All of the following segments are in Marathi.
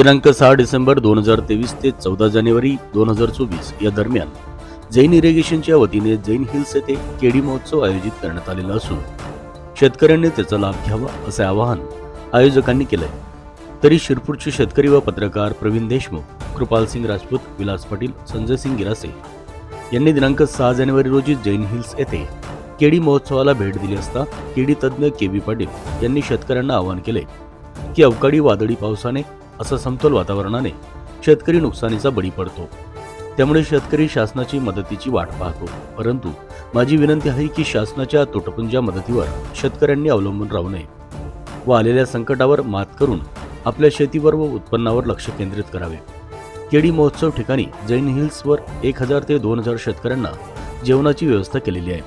दिनांक सहा डिसेंबर दोन हजार तेवीस ते चौदा जानेवारी दोन हजार चोवीस या दरम्यान जैन इरिगेशनच्या वतीने जैन हिल्स येथे केडी महोत्सव आयोजित करण्यात आलेला असून शेतकऱ्यांनी त्याचा लाभ घ्यावा असे आवाहन आयोजकांनी केलंय. तरी शिरपूरचे शेतकरी व पत्रकार प्रवीण देशमुख कृपाल सिंग राजपूत विलास पाटील संजय सिंग गिरासे यांनी दिनांक सहा जानेवारी रोजी जैन हिल्स येथे केडी महोत्सवाला भेट दिली असता केडी तज्ज्ञ के व्ही पाटील यांनी शेतकऱ्यांना आवाहन केले की अवकाळी वादळी पावसाने असं समतोल वातावरणाने शेतकरी नुकसानीचा बळी पडतो. त्यामुळे शेतकरी शासनाची मदतीची वाट पाहतो. परंतु माझी विनंती आहे की शासनाच्या तुटपुंज्या मदतीवर शेतकऱ्यांनी अवलंबून राहू नये व आलेल्या संकटावर मात करून आपल्या शेतीवर व उत्पन्नावर लक्ष केंद्रित करावे. केडी महोत्सव ठिकाणी जैन हिल्सवर एक हजार ते दोन हजार शेतकऱ्यांना जेवणाची व्यवस्था केलेली आहे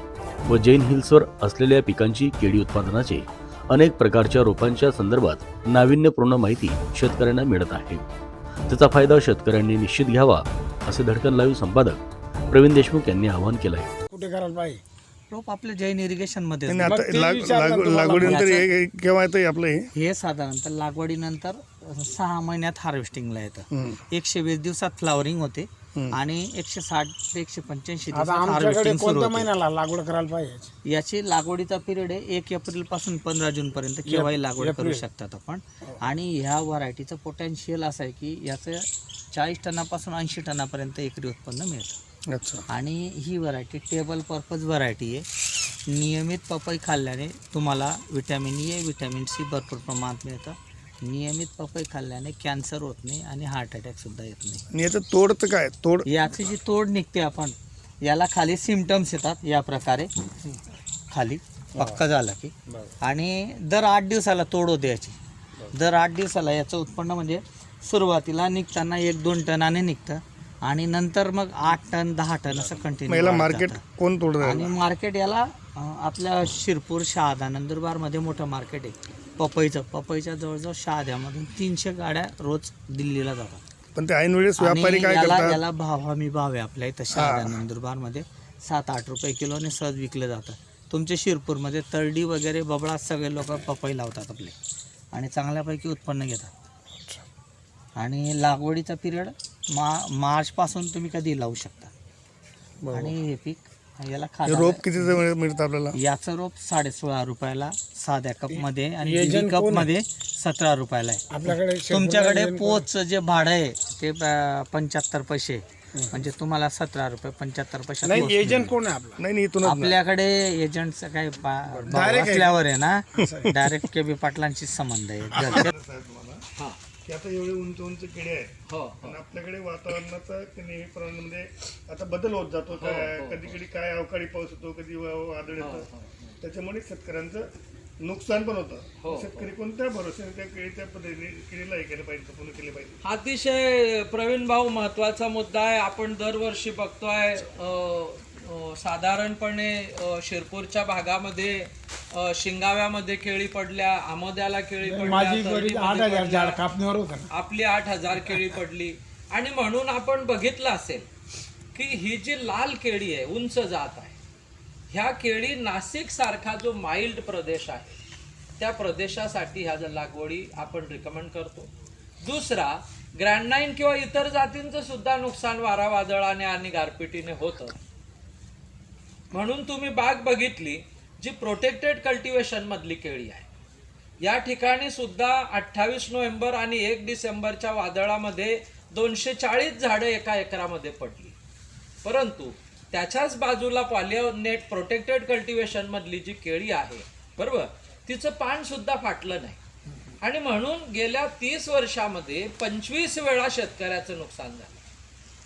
व जैन हिल्सवर असलेल्या पिकांची केडी उत्पादनाचे अनेक प्रकारच्या रोपांच्या संदर्भात नाविन्यपूर्ण माहिती शेतकऱ्यांना मिळत आहे. त्याचा फायदा शेतकऱ्यांनी निश्चित घ्यावा असे धडकन लाईव्ह संपादक प्रवीण देशमुख यांनी आवाहन केलं आहे कुठे करायला पाहिजे? रोप आपले जैन इरिगेशनमध्ये आता लाग- लागवडीनंतर हे- हे केव्हा येतं आपलं हे? हे साधारणतः लागवडीनंतर सहा महिन्यात हार्वेस्टिंगला येतं. हम्म. एकशे वीस दिवसात फ्लावरिंग होते. आणि एकशे साठ ते एकशे पंच्याऐंशी आता दिवसात आमच्याकडे हार्वेस्टिंग कोणत्या महिन्याला लागवड करायला पाहिजे? याची लागवडीचा पिरियड आहे एक एप्रिलपासून पंधरा जून पर्यंत केव्हाही लागवड करू एप्रिल. शकतात आपण. आणि ह्या व्हरायटीचं पोटेन्शियल असं आहे की याचं चाळीस टनापासून ऐंशी टनापर्यंत एकरी उत्पन्न मिळतं. अच्छा. आणि ही व्हरायटी टेबल पर्पज व्हरायटी आहे. नियमित पपई खाल्ल्याने तुम्हाला विटॅमिन ए विटॅमिन सी भरपूर प्रमाणात मिळतं. नियमित पपई खाल्ल्याने कॅन्सर होत नाही आणि हार्ट अटॅकसुद्धा येत नाही. आणि याचं तोडचं काय? तोड याची जी तोड निघते आपण याला खाली सिमटम्स येतात या प्रकारे. खाली पक्का झाला की. आणि दर आठ दिवसाला तोड होते याची. दर आठ दिवसाला याचं उत्पन्न म्हणजे सुरुवातीला निघताना एक दोन टनाने निघतं आणि नंतर मग आठ टन दहा टन असं कंटिन्यू याला मार्केट कोण तोडत आणि मार्केट याला अं, आपल्या शिरपूर शहादा नंदुरबारमध्ये मोठं मार्केट आहे. पपईचं. पपईच्या जवळजवळ शहाद्यामधून तीनशे गाड्या रोज दिल्लीला जातात. पण ते ऐन वेळेस आणि व्यापारी काय याला करतात? याला भाव हमी भाव आहे आपल्या इथं शहादा नंदुरबारमध्ये. सात आठ रुपये किलोने सहज विकलं जातं तुमच्या शिरपूरमध्ये तरडी वगैरे बबळा सगळे लोक पपई लावतात आपले. आणि चांगल्यापैकी उत्पन्न घेतात. आणि लागवडीचा पिरियड मा मार्चपासून तुम्ही कधी लावू शकता. बरोबर. आणि हे पीक याला हे खात रोप कितीचं मिळ- मिळतं आपल्याला? याचं रोप साडे सोळा रुपयाला साध्या कपमध्ये आणि एजंट जिली कोण आहे? कपमध्ये सतरा रुपयाला आहे. आपल्याकडे तुमच्याकडे पोच जे भाडं आहे ते पंच्याहत्तर पैसे म्हणजे तुम्हाला सतरा रुपये पंच्याहत्तर पैसे नाही एजंट कोण आहे आपला? नाही नाही इथूनच ना. आपल्याकडे एजंटचं काही बा- भाव. असल्यावर आहे ना डायरेक्ट के बी पाटलांशी संबंध आहे. की आता एवढे उंच उंच किडे आहेत. आणि आपल्याकडे वातावरणाचा नेहमी प्रमाणामध्ये आता बदल होत जातो. काय कधी कधी काय अवकाळी पाऊस होतो कधी वा- वादळ येतं. त्याच्यामुळे शेतकऱ्यांचं नुकसान पण होतं. शेतकरी कोणत्या भरोश्याने त्या केळीच्या पद्धतीने केळीला हे केलं पाहिजे जपून केले पाहिजे? अतिशय प्रवीण भाऊ महत्त्वाचा मुद्दा आहे. आपण दरवर्षी बघतोय अ, साधारणपणे शिरपूरच्या भागामध्ये शिंगाव्यामध्ये केळी पडल्या आमोद्याला केळी पडल्या आपली आठ हजार केळी पडली. आणि म्हणून आपण बघितलं असेल की ही जी लाल केळी आहे उंच जात आहे ह्या केळी नाशिक सारखा जो माइल्ड प्रदेश आहे त्या प्रदेशासाठी ह्या लागवडी आपण रिकमेंड करतो. दुसरा ग्रँड नाईन किंवा इतर जातींचं सुद्धा नुकसान वारा वादळाने आणि गारपिटीने होतं. म्हणून तुम्ही बाग बघितली जी प्रोटेक्टेड कल्टिवेशन मधली केळी आहे. या ठिकाणी सुद्धा अठ्ठावीस नोव्हेंबर आणि एक डिसेंबरच्या वादळामध्ये दोनशे चाळीस झाडं एका एकरामध्ये पडली. परंतु त्याच्याच बाजूला पॉलिओनेट प्रोटेक्टेड कल्टिवेशनमधली जी केळी आहे बरोबर? तिचं पानसुद्धा फाटलं नाही. आणि म्हणून गेल्या तीस वर्षामध्ये पंचवीस वेळा शेतकऱ्याचं नुकसान झालं.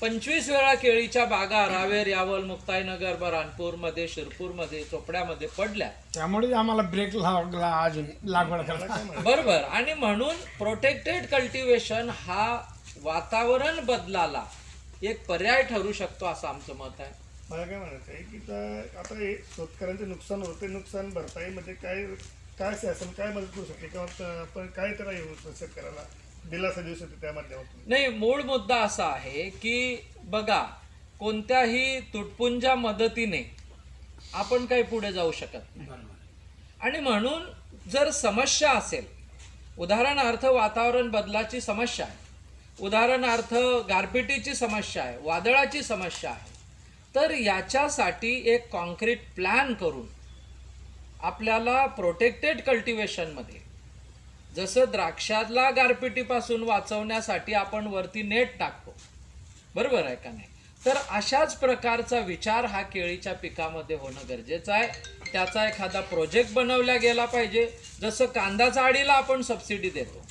पंचवीस वेळा केळीच्या बागा रावेर यावल मुक्ताईनगर बरानपूरमध्ये शिरपूरमध्ये चोपड्यामध्ये पडल्या. त्यामुळे आम्हाला ब्रेक लागला अजून लागवड करायला. बरोबर. आणि म्हणून प्रोटेक्टेड कल्टिवेशन हा वातावरण बदलाला एक पर्याय ठरू शकतो असं आमचं मत आहे. मला काय म्हणायचं आहे की त्या- आता हे शेतकऱ्यांचे नुकसान होते नुकसान भरपाईमध्ये काय काय शासन काय मदत करू शकते किंवा त- आपण काय त्याला येऊ शेतकऱ्याला? दिलासा देऊ शकतो त्या माध्यमातून. नाही मूळ मुद्दा असा आहे की बघा कोणत्याही तुटपुंजा मदतीने आपण काही पुढे जाऊ शकत नाही. आणि म्हणून जर समस्या असेल उदाहरणार्थ वातावरण बदलाची समस्या आहे उदाहरणार्थ गारपिटीची समस्या आहे वादळाची समस्या आहे तर याच्यासाठी एक कॉन्क्रीट प्लॅन करून आपल्याला प्रोटेक्टेड कल्टिवेशनमध्ये जसं द्राक्षाला गारपिटीपासून वाचवण्यासाठी आपण वरती नेट टाकतो. बरोबर आहे का नाही? तर अशाच प्रकारचा विचार हा केळीच्या पिकामध्ये होणं गरजेचं आहे. त्याचा एखादा प्रोजेक्ट बनवला गेला पाहिजे. जसं कांदा चाळीला आपण सबसिडी देतो.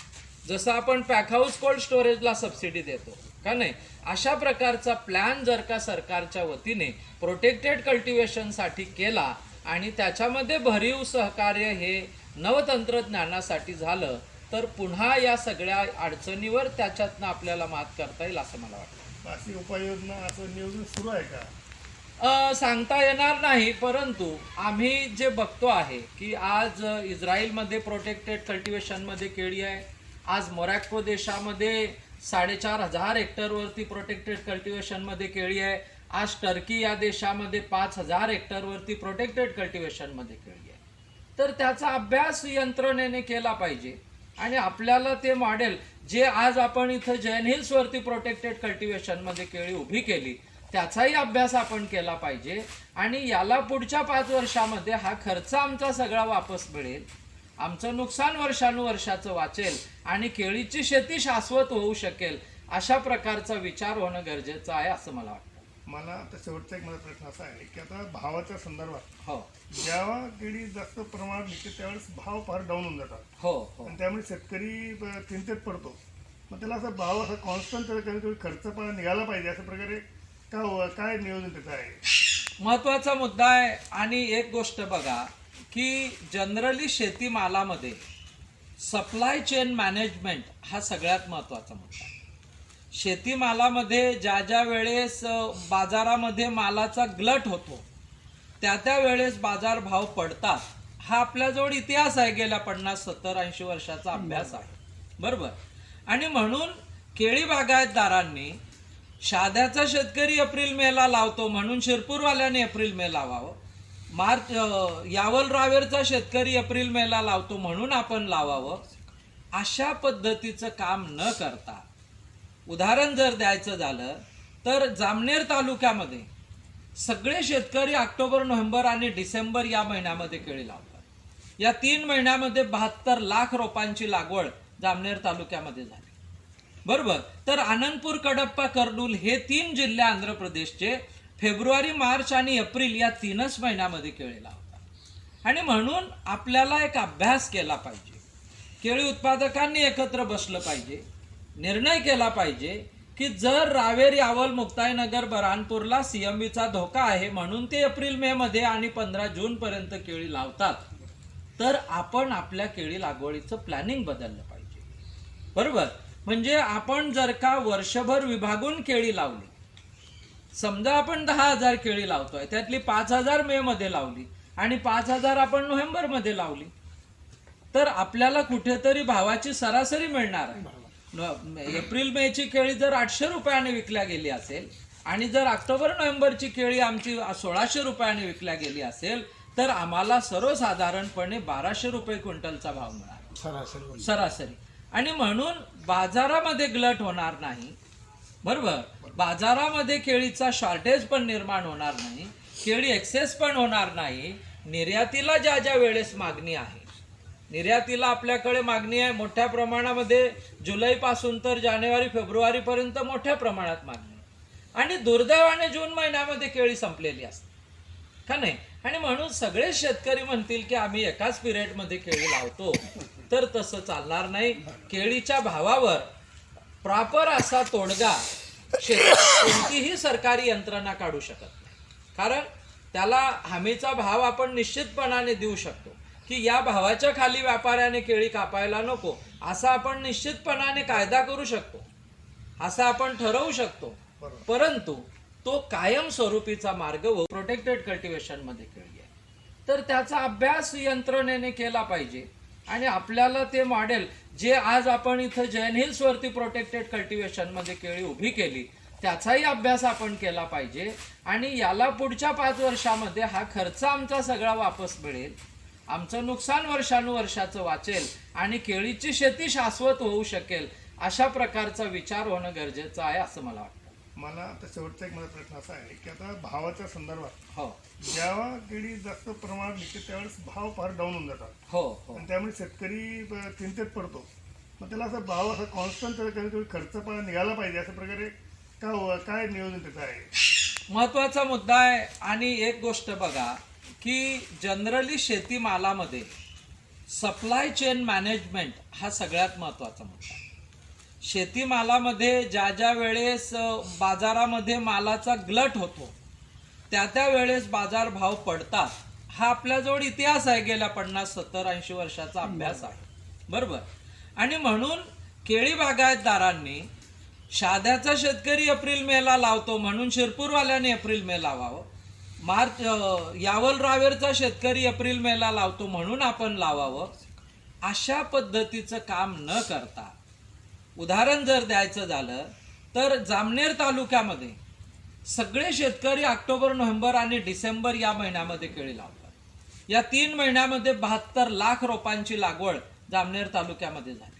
जसं आपण पॅकहाऊस कोल्ड स्टोरेजला सबसिडी देतो. का नाही? अशा प्रकारचा प्लॅन जर का सरकारच्या वतीने प्रोटेक्टेड कल्टिवेशनसाठी केला आणि त्याच्यामध्ये भरीव सहकार्य हे नवतंत्रज्ञानासाठी झालं तर पुन्हा या सगळ्या अडचणीवर त्याच्यातनं आपल्याला मात करता येईल असं मला वाटतं. अशी उपाययोजना असं नियोजन सुरू आहे का? सांगता येणार नाही परंतु आम्ही जे बघतो आहे की आज इस्रायलमध्ये प्रोटेक्टेड कल्टिवेशनमध्ये केळी आहे आज मोरॅक्को देशामध्ये साडेचार हजार हेक्टरवरती प्रोटेक्टेड कल्टिवेशनमध्ये केळी आहे आज टर्की या देशामध्ये पाच हजार हेक्टरवरती प्रोटेक्टेड कल्टिवेशनमध्ये केळी आहे. तर त्याचा अभ्यास यंत्रणेने केला पाहिजे. आणि आपल्याला ते मॉडेल जे आज आपण इथं जैन हिल्सवरती प्रोटेक्टेड कल्टिवेशनमध्ये केळी उभी केली त्याचाही अभ्यास आपण केला पाहिजे. आणि याला पुढच्या पाच वर्षामध्ये हा खर्च आमचा सगळा वापस मिळेल. आमचं नुकसान वर्षानुवर्षाचं वाचेल आणि केळीची शेती शाश्वत होऊ शकेल अशा प्रकारचा विचार होणं गरजेचं आहे असं मला वाटतं. मला आता शेवटचा एक माझा प्रश्न असा आहे की आता भावाच्या संदर्भात हो. जेव्हा केळी जास्त प्रमाणात निघते त्यावेळेस भाव फार डाऊन होऊन जातात. हो हो. आणि त्यामुळे शेतकरी ब- चिंतेत पडतो. मग त्याला असं भाव असा कॉन्स्टंट त्याला कधी खर्च पण निघाला पाहिजे अशा प्रकारे का हो- काय नियोजन त्याचं आहे? महत्त्वाचा मुद्दा आहे आणि एक गोष्ट बघा की जनरली शेतीमालामध्ये सप्लाय चेन मॅनेजमेंट हा सगळ्यात महत्त्वाचा मुद्दा आहे. शेतीमालामध्ये ज्या ज्या वेळेस बाजारामध्ये मालाचा ग्लट होतो त्या त्या वेळेस बाजार भाव पडतात. हा आपल्याजवळ इतिहास आहे गेल्या पन्नास सत्तर ऐंशी वर्षाचा अभ्यास आहे. बरोबर? आणि म्हणून केळी बागायतदारांनी शाद्याचा शेतकरी एप्रिल मेला लावतो म्हणून शिरपूरवाल्याने एप्रिल मे लावावं. मार्च यावल रावेरचा शेतकरी एप्रिल मेला लावतो म्हणून आपण लावावं. अशा पद्धतीचं काम न करता उदाहरण जर द्यायचं झालं तर जामनेर तालुक्यामध्ये सगळे शेतकरी ऑक्टोबर नोव्हेंबर आणि डिसेंबर या महिन्यामध्ये केळी लावतात. या तीन महिन्यामध्ये बहात्तर लाख रोपांची लागवड जामनेर तालुक्यामध्ये झाली. बरोबर? तर आनंदपूर कडप्पा कर्नूल हे तीन जिल्हे आंध्र प्रदेशचे फेब्रुवारी मार्च आणि एप्रिल या तीनच महिन्यामध्ये केळी लावतात. आणि म्हणून आपल्याला एक अभ्यास केला पाहिजे. केळी उत्पादकांनी एकत्र बसलं पाहिजे. निर्णय केला पाहिजे की जर रावेर यावल मुक्ताईनगर बऱ्हाणपूरला सीएमबीचा धोका आहे म्हणून ते एप्रिल मे मध्ये आणि पंधरा जून पर्यंत केळी लावतात तर आपण आपल्या केळी लागवडीचं प्लॅनिंग बदललं पाहिजे. बरोबर? म्हणजे आपण जर का वर्षभर विभागून केळी लावली समजा आपण दहा हजार केळी लावतोय त्यातली पाच हजार मे मध्ये लावली आणि पाच हजार आपण नोव्हेंबरमध्ये लावली तर आपल्याला कुठेतरी भावाची सरासरी मिळणार आहे. एप्रिल मेची केळी जर आठशे रुपयाने विकल्या गेली असेल आणि जर ऑक्टोबर नोव्हेंबरची केळी आमची सोळाशे रुपयाने विकल्या गेली असेल तर आम्हाला सर्वसाधारणपणे बाराशे रुपये क्विंटलचा भाव मिळाला. सरासरी सरासरी. आणि म्हणून बाजारामध्ये ग्लट होणार नाही. बरोबर? बाजारामध्ये केळीचा शॉर्टेज पण निर्माण होणार नाही. केळी एक्सेस पण होणार नाही. निर्यातीला ज्या ज्या वेळेस मागणी आहे निर्यातीला आपल्याकडे मागणी आहे. मोठ्या प्रमाणामध्ये जुलैपासून तर जानेवारी फेब्रुवारीपर्यंत मोठ्या प्रमाणात मागणी आहे. आणि दुर्दैवाने जून महिन्यामध्ये केळी संपलेली असते. का नाही? आणि म्हणून सगळे शेतकरी म्हणतील की आम्ही एकाच पिरियडमध्ये केळी लावतो. तर तसं चालणार नाही. केळीच्या भावावर प्रॉपर असा तोडगा कोणतीही सरकारी यंत्रणा काढू शकत नाही. कारण त्याला हमीचा भाव आपण निश्चितपणाने देऊ शकतो. की या भावाच्या खाली व्यापाऱ्याने केळी कापायला नको असा आपण निश्चितपणाने कायदा करू शकतो. असं आपण ठरवू शकतो. परंतु तो कायम स्वरूपीचा मार्ग व प्रोटेक्टेड कल्टिवेशनमध्ये केळी आहे. तर त्याचा अभ्यास यंत्रणेने केला पाहिजे. आणि आपल्याला ते मॉडेल जे आज आपण इथं जैन हिल्सवरती प्रोटेक्टेड कल्टिवेशनमध्ये केळी उभी केली त्याचाही अभ्यास आपण केला पाहिजे. आणि याला पुढच्या पाच वर्षामध्ये हा खर्च आमचा सगळा वापस मिळेल. आमचं नुकसान वर्षानुवर्षाचं वाचेल आणि केळीची शेती शाश्वत होऊ शकेल अशा प्रकारचा विचार होणं गरजेचं आहे असं मला वाटतं. मला आता शेवटचा एक माझा प्रश्न असा आहे की आता भावाच्या संदर्भात हो. जेव्हा केळी जास्त प्रमाणात निघते त्यावेळेस भाव फार डाऊन होऊन जातात. हो हो. आणि त्यामुळे शेतकरी चिंतेत पडतो. मग त्याला असं भाव असा कॉन्स्टंट कधी खर्च पण निघाला पाहिजे अशा प्रकारे का हो- काय नियोजन त्याचं आहे? महत्त्वाचा मुद्दा आहे आणि एक गोष्ट बघा की जनरली शेतीमालामध्ये सप्लाय चेन मॅनेजमेंट हा सगळ्यात महत्त्वाचा मुद्दा शेतीमालामध्ये ज्या ज्या वेळेस बाजारामध्ये मालाचा ग्लट होतो त्या त्या वेळेस बाजार भाव पडतात हा आपल्याजवळ इतिहास आहे गेल्या पन्नास सत्तर ऐंशी वर्षाचा अभ्यास आहे. बरोबर? आणि म्हणून केळी बागायतदारांनी साध्याचा शेतकरी एप्रिल मेला लावतो म्हणून शिरपूरवाल्याने एप्रिल मे लावावं मार्च यावल रावेरचा शेतकरी एप्रिल मेला लावतो म्हणून आपण लावावं. अशा पद्धतीचं काम न करता उदाहरण जर द्यायचं झालं तर जामनेर तालुक्यामध्ये सगळे शेतकरी ऑक्टोबर नोव्हेंबर आणि डिसेंबर या महिन्यामध्ये केळी लावतात. या तीन महिन्यामध्ये बहात्तर लाख रोपांची लागवड जामनेर तालुक्यामध्ये झाली.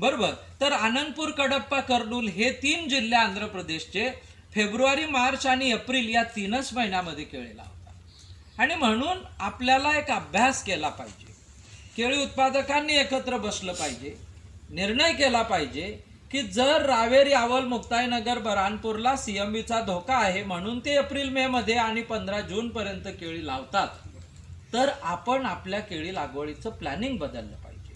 बरोबर? तर आनंदपूर कडप्पा कर्नूल हे तीन जिल्हे आंध्र प्रदेशचे फेब्रुवारी मार्च आणि एप्रिल या तीनच महिन्यामध्ये केळी लावतात आणि म्हणून आपल्याला एक अभ्यास केला पाहिजे. केळी उत्पादकांनी एकत्र बसलं पाहिजे. निर्णय केला पाहिजे की जर रावेर यावल मुक्ताईनगर बऱ्हाणपूरला सीएमबीचा धोका आहे म्हणून ते एप्रिल मे मध्ये आणि पंधरा जूनपर्यंत केळी लावतात तर आपण आपल्या केळी लागवडीचं प्लॅनिंग बदललं पाहिजे.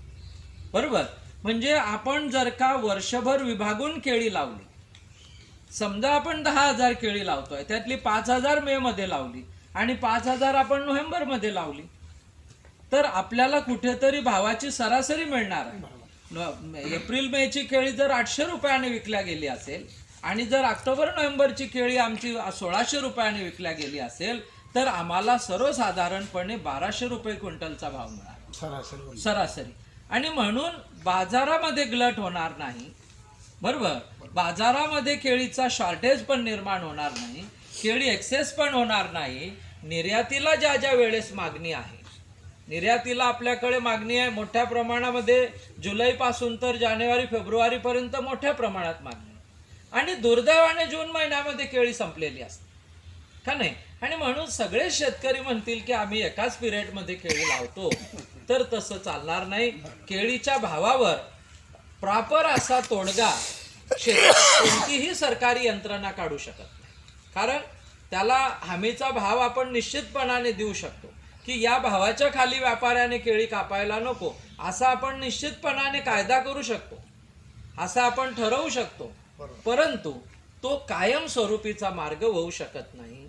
बरोबर? म्हणजे आपण जर का वर्षभर विभागून केळी लावली समजा आपण दहा हजार केळी लावतोय त्यातली पाच हजार मे मध्ये लावली आणि पाच हजार आपण नोव्हेंबरमध्ये लावली तर आपल्याला कुठेतरी भावाची सरासरी मिळणार आहे. एप्रिल मेची केळी जर आठशे रुपयाने विकल्या गेली असेल आणि जर ऑक्टोबर नोव्हेंबरची केळी आमची सोळाशे रुपयाने विकल्या गेली असेल तर आम्हाला सर्वसाधारणपणे बाराशे रुपये क्विंटलचा भाव मिळाला सरासरी. सरासरी. आणि म्हणून बाजारामध्ये गलट होणार नाही. बरोबर? बाजारामध्ये केळीचा शॉर्टेज पण निर्माण होणार नाही केळी एक्सेस पण होणार नाही. निर्यातीला ज्या ज्या वेळेस मागणी आहे. निर्यातीला आपल्याकडे मागणी आहे मोठ्या प्रमाणामध्ये जुलैपासून तर जानेवारी फेब्रुवारीपर्यंत मोठ्या प्रमाणात मागणी आहे. आणि दुर्दैवाने जून महिन्यामध्ये केळी संपलेली असते. का नाही? आणि म्हणून सगळे शेतकरी म्हणतील की आम्ही एकाच पिरियडमध्ये केळी लावतो. तर तसं चालणार नाही. केळीच्या भावावर प्रॉपर असा तोडगा कोणतीही सरकारी यंत्रणा काढू शकत नाही. कारण त्याला हमीचा भाव आपण निश्चितपणाने देऊ शकतो की या भावाच्या खाली व्यापाऱ्याने केळी कापायला नको असा आपण निश्चितपणाने कायदा करू शकतो असं आपण ठरवू शकतो. परंतु तो कायम स्वरूपीचा मार्ग होऊ शकत नाही.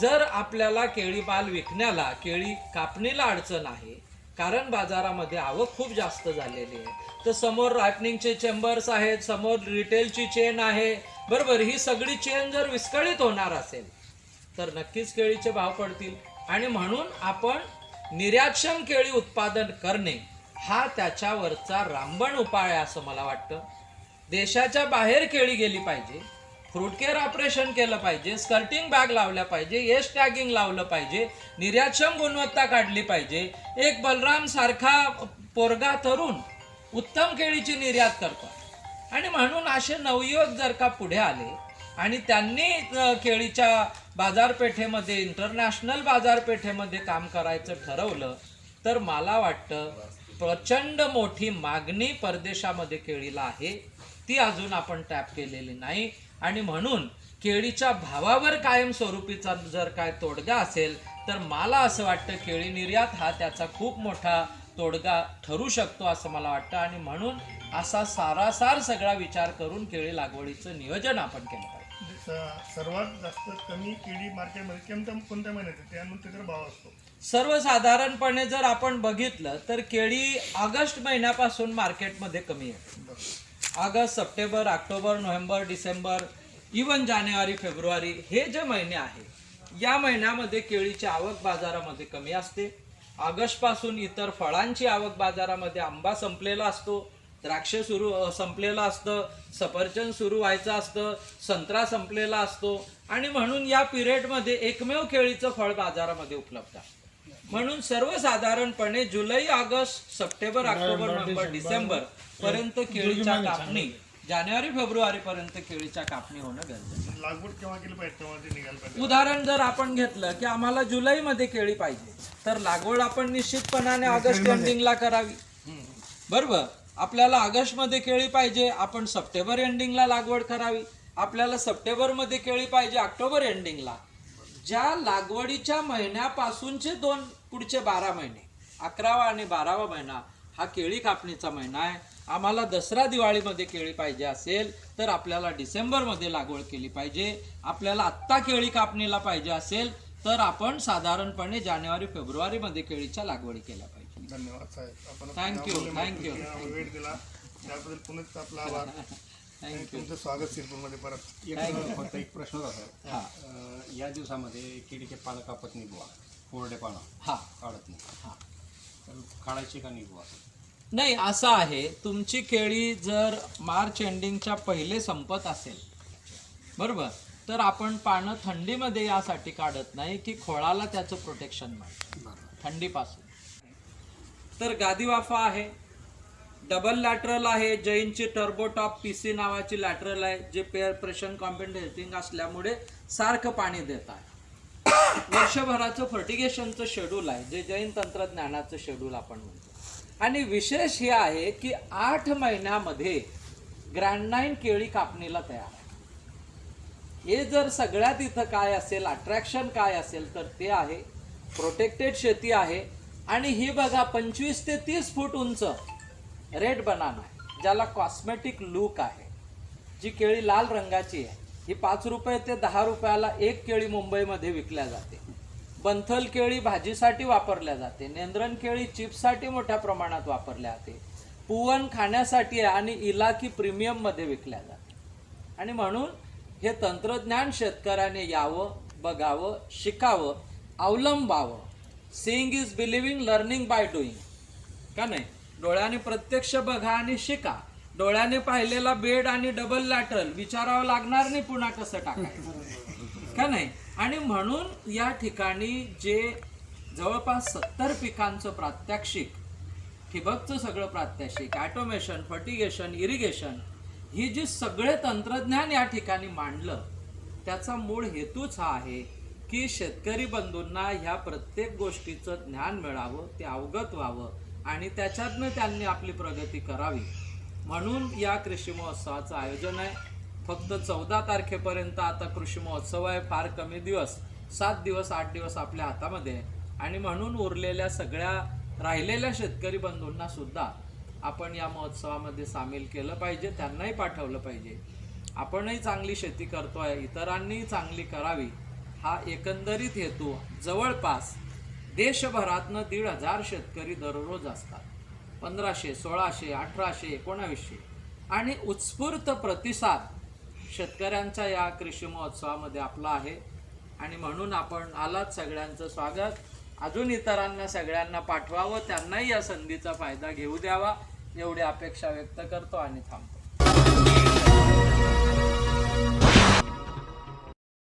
जर आपल्याला केळी माल विकण्याला केळी कापणीला अडचण आहे कारण बाजारामध्ये आवक खूप जास्त झालेली आहे. तर समोर रायपनिंगचे चेंबर्स आहेत समोर रिटेलची चेन आहे. बरोबर ही सगळी चेन जर विस्कळीत होणार असेल तर नक्कीच केळीचे भाव पडतील. आणि म्हणून आपण निर्यातक्षम केळी उत्पादन करणे हा त्याच्यावरचा रामबण उपाय आहे असं मला वाटतं. देशाच्या बाहेर केळी गेली पाहिजे. फ्रूट केअर ऑपरेशन केलं पाहिजे स्कर्टिंग बॅग लावल्या पाहिजे एस टॅगिंग लावलं पाहिजे निर्यातक्षम गुणवत्ता काढली पाहिजे. एक बलराम सारखा पोरगा तरुण उत्तम केळीची निर्यात करतो. आणि म्हणून असे नवयुवक जर का पुढे आले आणि त्यांनी केळीच्या बाजारपेठेमध्ये इंटरनॅशनल बाजारपेठेमध्ये काम करायचं ठरवलं तर मला वाटतं प्रचंड मोठी मागणी परदेशामध्ये केळीला आहे. ती अजून आपण टॅप केलेली नाही. आणि म्हणून केळीच्या भावावर कायम स्वरूपीचा जर काय तोडगा असेल तर मला असं वाटतं केळी निर्यात हा त्याचा खूप मोठा तोडगा ठरू शकतो असं मला वाटतं. आणि म्हणून असा सारासार सगळा विचार करून केळी लागवडीचं नियोजन आपण केलं पाहिजे. सर्वात जास्त कमी केळी मार्केटमध्ये कोणत्या महिन्यात येते? त्यानंतर त्याचा भाव असतो. सर्वसाधारणपणे जर आपण बघितलं तर केळी ऑगस्ट महिन्यापासून मार्केटमध्ये कमी आहे August September October November December even जानेवारी फेब्रुवारी हे जे महिने आहे या महिन्यामध्ये केळीची आवक बाजारामध्ये कमी असते. ऑगस्टपासून इतर फळांची आवक बाजारामध्ये आंबा संपलेला असतो द्राक्ष सुरू संपलेलं असतं सफरचंद सुरू व्हायचं असतं संत्रा संपलेला असतो आणि म्हणून या पिरियडमध्ये एकमेव केळीचं फळ बाजारामध्ये उपलब्ध आहे. म्हणून सर्वसाधारणपणे July August September October November December. पर्यंत केळीच्या कापणी जानेवारी फेब्रुवारी पर्यंत केळीच्या कापणी होणं गरजेचं आहे. लागवड केव्हा केली पाहिजे? तेव्हा ते निघायला पाहिजे. उदाहरण जर आपण घेतलं की आम्हाला जुलैमध्ये केळी पाहिजे तर लागवड आपण निश्चितपणाने ऑगस्ट एंडिंगला करावी. बरोबर? आपल्याला ऑगस्टमध्ये केळी पाहिजे आपण सप्टेंबर एंडिंगला लागवड करावी. आपल्याला सप्टेंबरमध्ये केळी पाहिजे ऑक्टोबर एंडिंगला ज्या लागवडीच्या महिन्यापासूनचे दोन पुढचे बारा महिने अकरावा आणि बारावा महिना हा केळी कापणीचा महिना आहे. आम्हाला दसरा दिवाळीमध्ये केळी पाहिजे असेल तर आपल्याला डिसेंबरमध्ये लागवड केली पाहिजे. आपल्याला आत्ता केळी कापणीला पाहिजे असेल तर आपण साधारणपणे जानेवारी फेब्रुवारीमध्ये केळीच्या लागवडी केल्या पाहिजे. धन्यवाद साहेब. आपण thank you. वेळ दिला. त्याबद्दल पुन्हा आपला आभार. थँक्यू तुमचं स्वागत शिरपूरमध्ये. परत एक फक्त एक प्रश्न होता. हा. अं, या दिवसामध्ये केळीचे पानं कापत नाही बुवा. कोरडे पानं. हा. काढत नाही. हा. तर काढायचे का नाही बुवा? नाही असं आहे. तुमची केळी जर मार्च एंडिंगच्या पहिले संपत असेल बरोबर तर आपण पानं थंडीमध्ये यासाठी काढत नाही की खोळाला त्याचं प्रोटेक्शन मिळतं थंडीपासून. तर गादी वाफा आहे. डबल लॅटरल आहे. जैनची टर्बोटॉप पी सी नावाची लॅटरल आहे. जे पेअर प्रेशर कॉम्पेन्सेटिंग असल्यामुळे सारखं पाणी देत आहे. वर्षभराचं फर्टिगेशनचं शेड्यूल आहे. जे जैन तंत्रज्ञानाचं शेड्यूल आपण म्हणतो. आणि विशेष हे आहे की आठ महिन्यामध्ये ग्रँडनाईन केळी कापणीला तयार आहे. हे जर सगळ्यात इथं काय असेल अट्रॅक्शन काय असेल तर ते आहे. प्रोटेक्टेड शेती आहे. आणि ही बघा पंचवीस ते तीस फूट उंच रेड बनाना आहे ज्याला कॉस्मेटिक लूक आहे. जी केळी लाल रंगाची आहे ही पाच रुपये ते दहा रुपयाला एक केळी मुंबईमध्ये विकल्या जाते. बंथल केळी भाजीसाठी वापरल्या जाते नेंद्रन केळी चिप्ससाठी मोठ्या प्रमाणात वापरल्या जाते पुवन खाण्यासाठी आहे आणि इलाकी प्रीमियममध्ये विकल्या जाते. आणि म्हणून हे तंत्रज्ञान शेतकऱ्याने यावं बघावं शिकावं अवलंबावं. Seeing is believing learning by doing का नाही? डोळ्याने प्रत्यक्ष बघा आणि शिका. डोळ्याने पाहिलेला बेड आणि डबल लॅटरल विचारावं लागणार नाही पुन्हा कसं टाकायचं. का नाही? आणि म्हणून या ठिकाणी जे जवळपास सत्तर पिकांचं प्रात्यक्षिक ठिबकचं सगळं प्रात्यक्षिक ॲटोमेशन फर्टिगेशन इरिगेशन ही जी सगळे तंत्रज्ञान या ठिकाणी मांडलं त्याचा मूळ हेतूच हा आहे की शेतकरी बंधूंना ह्या प्रत्येक गोष्टीचं ज्ञान मिळावं ते अवगत व्हावं आणि त्याच्यातनं त्यांनी आपली प्रगती करावी. म्हणून या कृषी महोत्सवाचं आयोजन आहे. फक्त चौदा तारखेपर्यंत आता कृषी महोत्सव आहे. फार कमी दिवस सात दिवस आठ दिवस आपल्या हातामध्ये आणि म्हणून उरलेल्या सगळ्या राहिलेल्या शेतकरी बंधूंना सुद्धा आपण या महोत्सवामध्ये सामील केलं पाहिजे. त्यांनाही पाठवलं पाहिजे. आपणही चांगली शेती करतोय. इतरांनी चांगली करावी. हा एकंदरीत हेतू जवळपास देशभरातनं दीड हजार शेतकरी दररोज असतात. पंधराशे सोळाशे अठराशे एकोणावीसशे. आणि उत्स्फूर्त प्रतिसाद शेतकऱ्यांचा या कृषी महोत्सवामध्ये आपला आहे. आणि म्हणून आपण आलात सगळ्यांचं स्वागत. अजून इतरांना सगळ्यांना पाठवावं त्यांनाही या संधीचा फायदा घेऊ द्यावा एवढी अपेक्षा व्यक्त करतो आणि थांबतो.